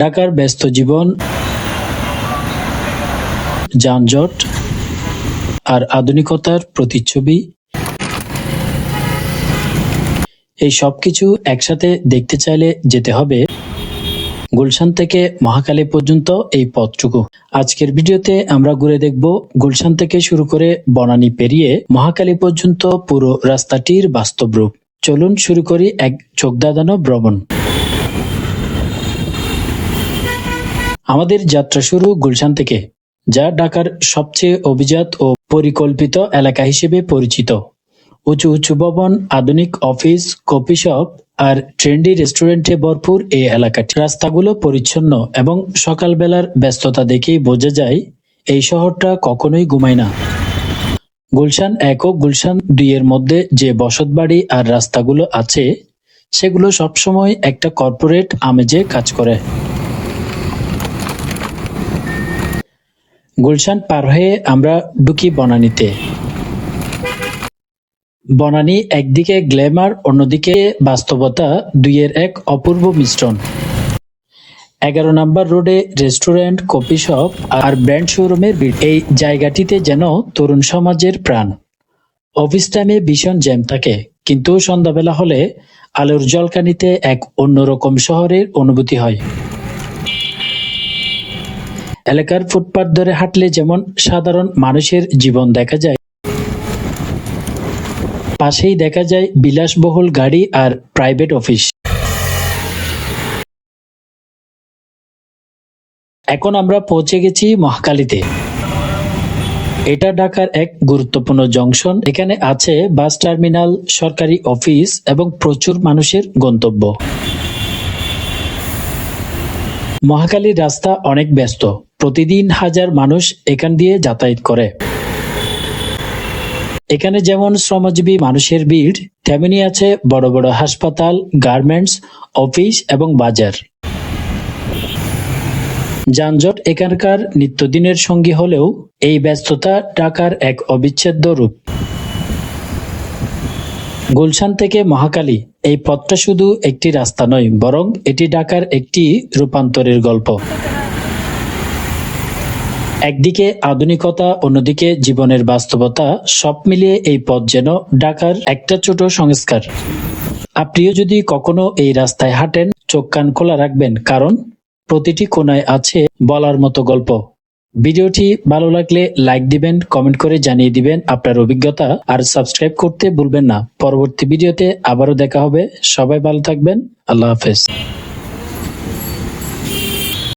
ঢাকার ব্যস্ত জীবন, যানজট, আর আধুনিকতার প্রতিচ্ছবি। এই সবকিছু একসাথে দেখতে চাইলে যেতে হবে গুলশান থেকে মহাকালী পর্যন্ত এই পথটুকু। আজকের ভিডিওতে আমরা ঘুরে দেখব গুলশান থেকে শুরু করে বনানী পেরিয়ে মহাকালী পর্যন্ত পুরো রাস্তাটির বাস্তব রূপ। চলুন শুরু করি এক চোখদাদানো ভ্রমণ। আমাদের যাত্রা শুরু গুলশান থেকে, যা ঢাকার সবচেয়ে অভিজাত ও পরিকল্পিত এলাকা হিসেবে পরিচিত। উঁচু উঁচু ভবন, আধুনিক অফিস, কফি শপ আর ট্রেন্ডি রেস্টুরেন্টে ভরপুর এই এলাকাটি। রাস্তাগুলো পরিচ্ছন্ন এবং সকালবেলার ব্যস্ততা দেখেই বোঝা যায়, এই শহরটা কখনোই ঘুমায় না। গুলশান এক ও গুলশান দুই এর মধ্যে যে বসতবাড়ি আর রাস্তাগুলো আছে, সেগুলো সবসময় একটা কর্পোরেট আমেজে কাজ করে। গুলশান পার হয়ে আমরা ঢুকি বনানীতে। বনানী একদিকে গ্ল্যামার অন্যদিকে বাস্তবতা দুইয়ের এক অপূর্ব মিশ্রণ। এগারো নম্বর রোডে রেস্টুরেন্ট, কফি শপ আর ব্র্যান্ড শোরুমের এই জায়গাটিতে যেন তরুণ সমাজের প্রাণ। অফিস টাইমে ভীষণ জ্যাম থাকে, কিন্তু সন্ধ্যাবেলা হলে আলোর জলকানিতে এক অন্যরকম শহরের অনুভূতি হয়। এলাকার ফুটপাত ধরে হাঁটলে যেমন সাধারণ মানুষের জীবন দেখা যায়। পাশেই দেখা যায় বিলাসবহুল গাড়ি আর প্রাইভেট অফিস। এখন আমরা পৌঁছে গেছি মহাকালীতে এটা ঢাকার এক গুরুত্বপূর্ণ জংশন। এখানে আছে বাস টার্মিনাল, সরকারি অফিস এবং প্রচুর মানুষের গন্তব্য। মহাকালীর রাস্তা অনেক ব্যস্ত। প্রতিদিন হাজার মানুষ এখান দিয়ে যাতায়াত করে। এখানে যেমন শ্রমজীবী মানুষের ভিড়, তেমনি আছে বড় বড় হাসপাতাল, গার্মেন্টস, অফিস এবং বাজার। যানজট এখানকার নিত্যদিনের সঙ্গী হলেও এই ব্যস্ততা ঢাকার এক অবিচ্ছেদ্য রূপ। গুলশান থেকে মহাকালী এই পথটা শুধু একটি রাস্তা নয়, বরং এটি ঢাকার একটি রূপান্তরের গল্প। একদিকে আধুনিকতা, অন্যদিকে জীবনের বাস্তবতা, সব মিলিয়ে এই পথ যেন ঢাকার একটা ছোট সংস্কার। আপনিও যদি কখনো এই রাস্তায় হাঁটেন, চোখ কান খোলা রাখবেন, কারণ প্রতিটি কোনায় আছে বলার মতো গল্প। ভিডিওটি ভালো লাগলে লাইক দিবেন, কমেন্ট করে জানিয়ে দিবেন আপনার অভিজ্ঞতা, আর সাবস্ক্রাইব করতে ভুলবেন না। পরবর্তী ভিডিওতে আবারও দেখা হবে। সবাই ভালো থাকবেন। আল্লাহ হাফেজ।